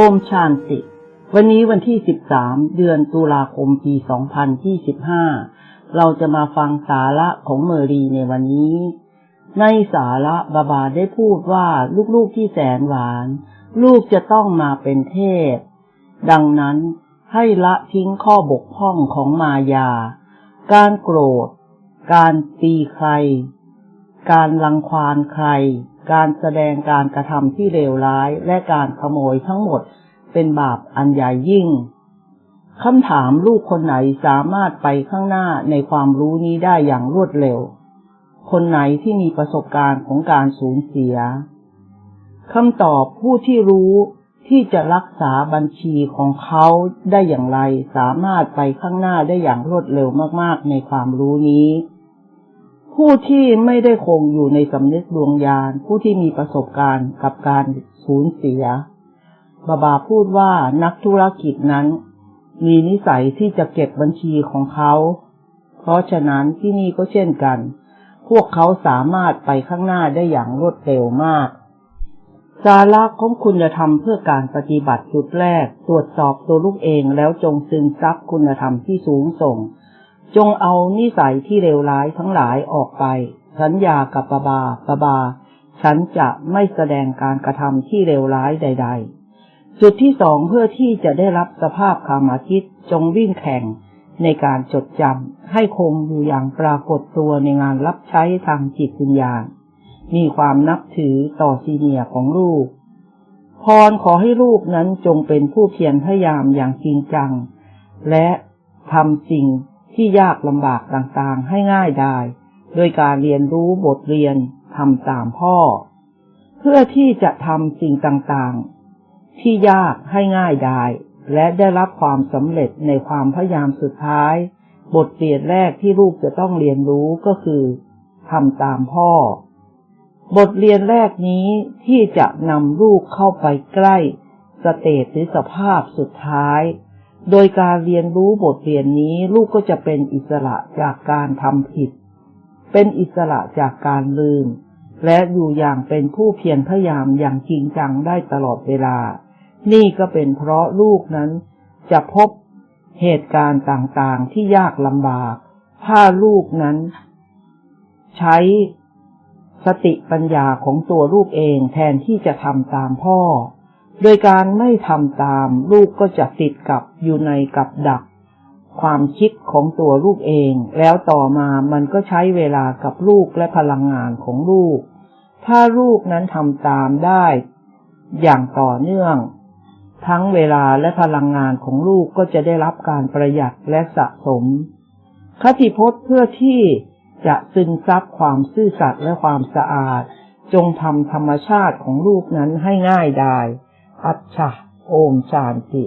โอมชานติ วันนี้วันที่ 13 เดือนตุลาคมปี 2025 เราจะมาฟังสาระของเมอรีในวันนี้ ในสาระบาบาได้พูดว่าลูกๆที่แสนหวาน ลูกจะต้องมาเป็นเทพ ดังนั้นให้ละทิ้งข้อบกพร่องของมายา การโกรธ การตีใคร การลังควานใคร การแสดงการกระทำที่เลวร้ายและการขโมยทั้งหมดเป็นบาปอันใหญ่ยิ่งคำถามลูกคนไหนสามารถไปข้างหน้าในความรู้นี้ได้อย่างรวดเร็ว คนไหนที่มีประสบการณ์ของการสูญเสียคำตอบผู้ที่รู้ที่จะรักษาบัญชีของเขาได้อย่างไร สามารถไปข้างหน้าได้อย่างรวดเร็วมาก ๆ ในความรู้นี้ ผู้ที่ไม่ได้คงอยู่ในสำนึกดวงญาณ ผู้ที่มีประสบการณ์กับการสูญเสีย บาบาพูดว่านักธุรกิจนั้น มีนิสัยที่จะเก็บบัญชีของเขา เพราะฉะนั้นที่นี่ก็เช่นกัน พวกเขาสามารถไปข้างหน้าได้อย่างรวดเร็วมาก สาระของคุณธรรมเพื่อการปฏิบัติจุดแรก ตรวจสอบตัวลูกเองแล้วจงซึมซับคุณธรรมที่สูงส่ง จงเอานิสัยที่เลวร้ายทั้งหลายออกไปสัญญากับบาบาบาบา ฉันจะไม่แสดงการกระทำที่เลวร้ายใด ๆ จุดที่สองเพื่อที่จะได้รับสภาพคามาทิตจงวิ่งแข่งในการจดจำให้คงอยู่อย่างปรากฏตัวในงานรับใช้ทางจิตวิญญาณ มีความนับถือต่อซีเนียของลูก พรขอให้ลูกนั้นจงเป็นผู้เพียรพยายามอย่างจริงจัง และทำสิ่ง ที่ยากลำบากต่างๆ ให้ง่ายได้ โดยการเรียนรู้บทเรียนทำตามพ่อ เพื่อที่จะทำสิ่งต่างๆ ที่ยากให้ง่ายได้ และได้รับความสำเร็จในความพยายามสุดท้าย บทเรียนแรกที่ลูกจะต้องเรียนรู้ก็คือทำตามพ่อ บทเรียนแรกนี้ที่จะนำลูกเข้าไปใกล้ สเตจหรือสภาพสุดท้าย โดยการเรียนรู้บทเรียนนี้ลูกก็จะเป็นอิสระจากการทำผิด เป็นอิสระจากการลืม และอยู่อย่างเป็นผู้เพียรพยายามอย่างจริงจังได้ตลอดเวลา นี่ก็เป็นเพราะลูกนั้นจะพบเหตุการณ์ต่างๆที่ยากลำบาก ถ้าลูกนั้น ใช้สติปัญญาของตัวลูกเองแทนที่จะทำตามพ่อ โดยการไม่ทำตาม ลูกก็จะติดกับอยู่ในกับดัก ความคิดของตัวลูกเอง แล้วต่อมามันก็ใช้เวลากับลูกและพลังงานของลูก ถ้าลูกนั้นทำตามได้ อย่างต่อเนื่อง ทั้งเวลาและพลังงานของลูกก็จะได้รับการประหยัดและสะสม คติพจน์เพื่อที่จะซึมซับความซื่อสัตย์และความสะอาด จงทำธรรมชาติของลูกนั้นให้ง่ายได้ อัจฉะโอมชานติ